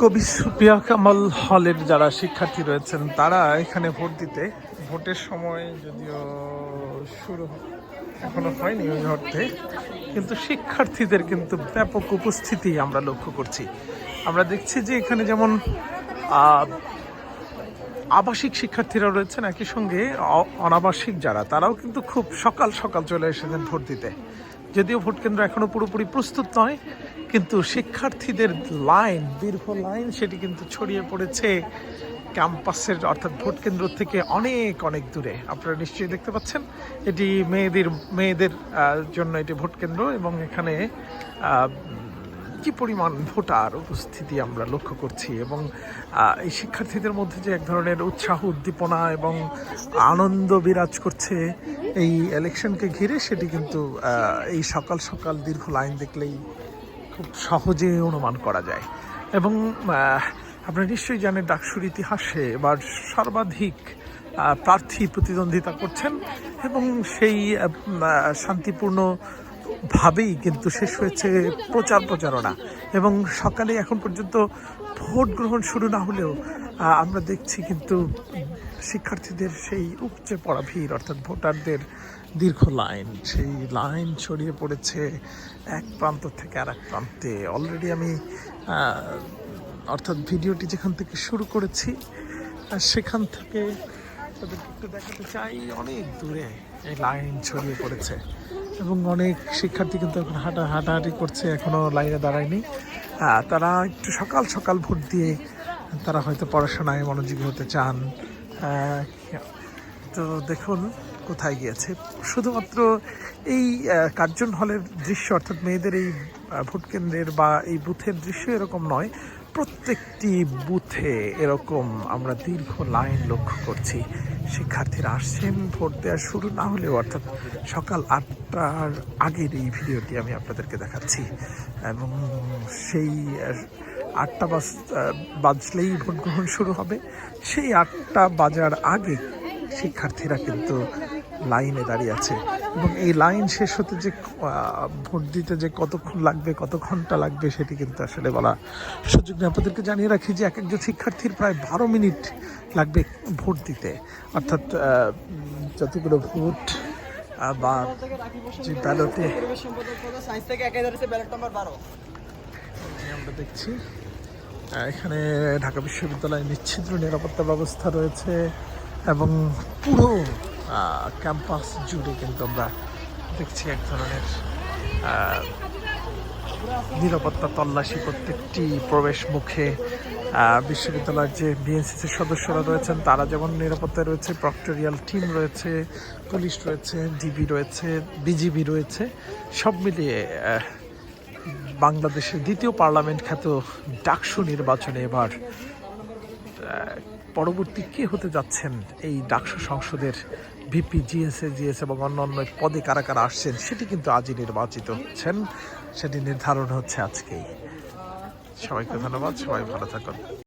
কবি সুপিয়া কামাল হলের যারা শিক্ষার্থী রয়েছেন, তারা এখানে ভোট দিতে, ভোটের সময় যদিও শুরু এখনও হয়নি ওই মুহূর্তে কিন্তু শিক্ষার্থীদের কিন্তু ব্যাপক উপস্থিতি আমরা লক্ষ্য করছি। আমরা দেখছি যে এখানে যেমন আবাসিক শিক্ষার্থীরা রয়েছেন, একই সঙ্গে অনাবাসিক যারা, তারাও কিন্তু খুব সকাল সকাল চলে এসেছেন ভোট দিতে। যদিও ভোট কেন্দ্র এখনও পুরোপুরি প্রস্তুত নয় কিন্তু শিক্ষার্থীদের লাইন, দীর্ঘ লাইন, সেটি কিন্তু ছড়িয়ে পড়েছে ক্যাম্পাসের, অর্থাৎ ভোট কেন্দ্র থেকে অনেক অনেক দূরে। আপনারা নিশ্চয়ই দেখতে পাচ্ছেন, এটি মেয়েদের মেয়েদের জন্য এটি ভোট কেন্দ্র এবং এখানে কি পরিমাণ ভোটার উপস্থিতি আমরা লক্ষ্য করছি এবং এই শিক্ষার্থীদের মধ্যে যে এক ধরনের উৎসাহ, উদ্দীপনা এবং আনন্দ বিরাজ করছে এই ইলেকশনকে ঘিরে, সেটি কিন্তু এই সকাল সকাল দীর্ঘ লাইন দেখলেই খুব সহজে অনুমান করা যায়। এবং আপনি নিশ্চয়ই জানেন ডাকসুর ইতিহাসে এবার সর্বাধিক প্রার্থী প্রতিদ্বন্দ্বিতা করছেন এবং সেই শান্তিপূর্ণ ভাবেই কিন্তু শেষ হয়েছে প্রচার প্রচারণা। এবং সকালে এখন পর্যন্ত ভোট গ্রহণ শুরু না হলেও আমরা দেখছি কিন্তু শিক্ষার্থীদের সেই উপচে পড়া ভিড়, অর্থাৎ ভোটারদের দীর্ঘ লাইন। সেই লাইন ছড়িয়ে পড়েছে এক প্রান্ত থেকে আর এক প্রান্তে। অলরেডি আমি অর্থাৎ ভিডিওটি যেখান থেকে শুরু করেছি সেখান থেকে তাদেরকে একটু দেখাতে চাই। অনেক দূরে এই লাইন ছড়িয়ে পড়েছে। এবং অনেক শিক্ষার্থী কিন্তু এখন হাঁটা হাঁটাহাঁটি করছে এখনও লাইনে দাঁড়ায়নি। তারা একটু সকাল সকাল ভোট দিয়ে তারা হয়তো পড়াশোনায় মনোযোগী হতে চান। তো দেখুন কোথায় গিয়েছে। শুধুমাত্র এই কার্জন হলের দৃশ্য অর্থাৎ মেয়েদের এই ভোট কেন্দ্রের বা এই বুথের দৃশ্য এরকম নয়। প্রত্যেকটি বুথে এরকম আমরা দীর্ঘ লাইন লক্ষ্য করছি। শিক্ষার্থীরা আসছেন, ভোট দেওয়া শুরু না হলেও অর্থাৎ সকাল আটটার আগের এই ভিডিওটি আমি আপনাদেরকে দেখাচ্ছি। এবং সেই আটটা বাজ, বাজলেই ভোট গ্রহণ শুরু হবে। সেই আটটা বাজার আগে শিক্ষার্থীরা কিন্তু লাইনে দাঁড়িয়ে আছে। এবং এই লাইন শেষ হতে যে ভোট দিতে যে কতক্ষণ লাগবে কত ঘণ্টা লাগবে, সেটি কিন্তু আসলে বলা সুযোগ নেই। আপনাদেরকে জানিয়ে রাখি যে এক একজন শিক্ষার্থীর প্রায় বারো মিনিট লাগবে ভোট দিতে। অর্থাৎ যতগুলো ভোট বা যে ব্যালটে আমরা দেখছি এখানে ঢাকা বিশ্ববিদ্যালয়ে নিচ্ছিদ্র নিরাপত্তা ব্যবস্থা রয়েছে এবং পুরো ক্যাম্পাস জুড়ে কিন্তু আমরা দেখছি এক ধরনের নিরাপত্তা তল্লাশি প্রত্যেকটি প্রবেশ মুখে বিশ্ববিদ্যালয়ের যে বিএনসিসির সদস্যরা রয়েছেন, তারা যেমন নিরাপত্তায় রয়েছে প্রক্টোরিয়াল টিম রয়েছে পুলিশ রয়েছে ডিবি রয়েছে বিজিবি রয়েছে, সব মিলিয়ে বাংলাদেশের দ্বিতীয় পার্লামেন্ট খ্যাত ডাকসু নির্বাচনে এবার পরবর্তী কে হতে যাচ্ছেন এই ডাকসু সংসদের ভিপি, জিএসএ জিএস এবং অন্য অন্য পদে কারা কারা আসছেন সেটি কিন্তু আজই নির্বাচিত হচ্ছেন। সেটি নির্ধারণ হচ্ছে আজকেই। সবাইকে ধন্যবাদ, সবাই ভালো থাকুন।